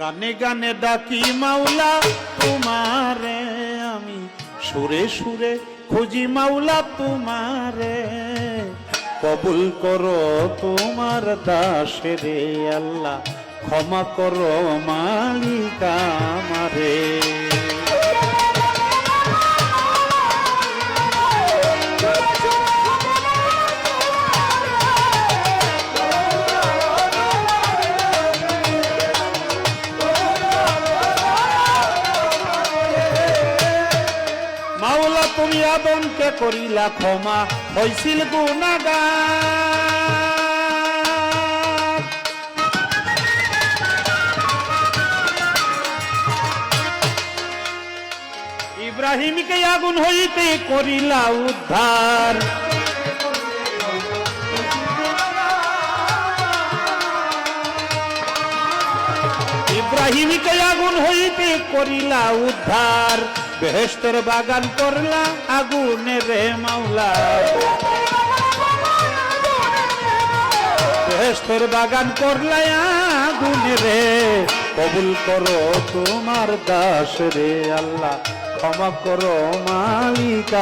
গানে গানে ডাকি মাওলা, তোমারে আমি সুরে সুরে খুঁজি মাওলা, তোমারে। কবুল করো তোমার দাসেরে আল্লাহ, ক্ষমা করো মালিক আমারে। আদমকে করিলা ক্ষমা হৈছিল গুণাগার। ইব্রাহিমকে আগুন হইতে করিলা উদ্ধার। হইতে করিলা উদ্ধার। বেহেস্তের বাগান করলা আগুনে রে মাওলা। বেহেস্তের বাগান করলা আগুনে রে। কবুল করো তোমার দাস রে আল্লাহ। ক্ষমা করো মালিক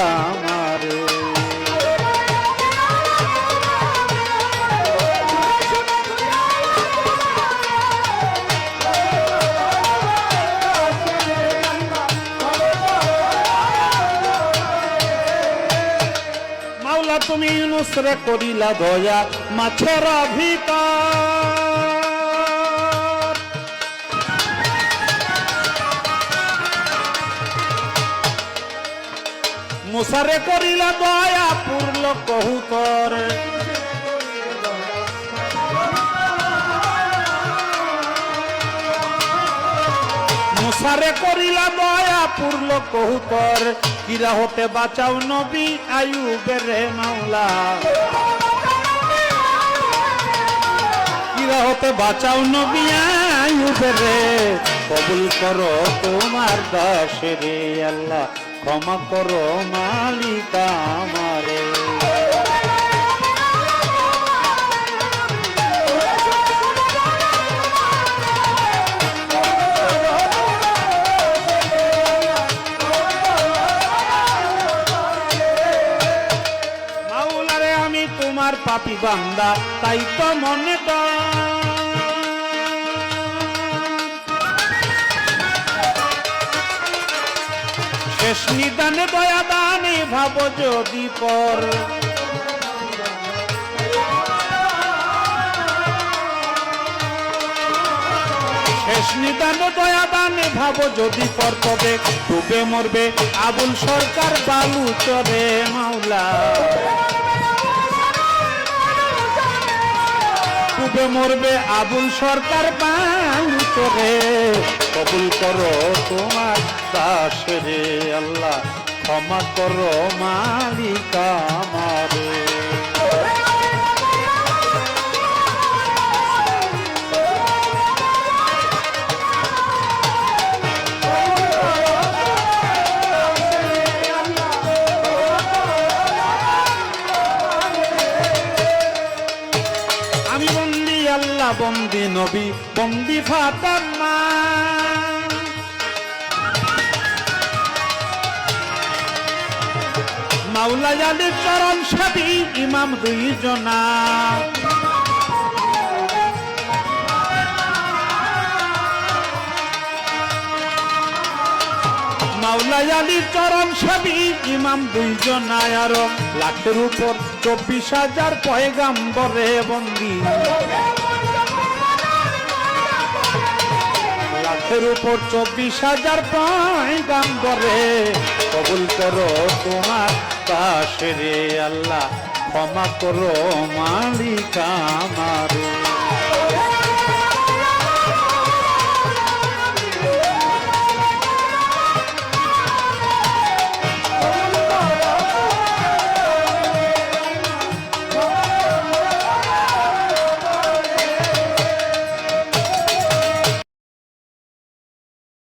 তুমি ইউনুসরে করিলা দয়া, মাছের ভিতর মুসারে করিলা দয়া পূর্ল কহুতর মুসারে করিলা দয়া পূর্ল কহুতর কিরা হতে বাঁচাও নবী আয়ুবের রে মাওলা। কিরা হতে বাঁচাও নবী আয়ুবের রে কবুল করো তোমার দাস রে আল্লাহ, ক্ষমা করো মালিকা আমারে। পাপি বান্দা, তাই তো মনে শেষ নিদানে দয়া দানে ভাব যদি পর। শেষ নিদানে দয়া দানে ভাব যদি পর, তবে ডুবে মরবে আবুল সরকার বালু চরে মাওলা। ডুবে মরবে আবুল সরকার করে। কবুল করো তোমার দাস আল্লাহ ক্ষমা করো মালিক আমারে। বন্দি নবী, বন্দি ফাতাম্মা মাওলা আলীর চরণ সাবি ইমাম দুইজনা। মাওলা আলীর সাবি ইমাম দুইজনায় লাখের উপর চব্বিশ হাজার পয়গাম্বরে বন্দী। লাখের উপর চব্বিশ হাজার পয়গাম্বরে কবুল করো তোমার পাশে রে আল্লাহ, ক্ষমা করো মালিক আমারে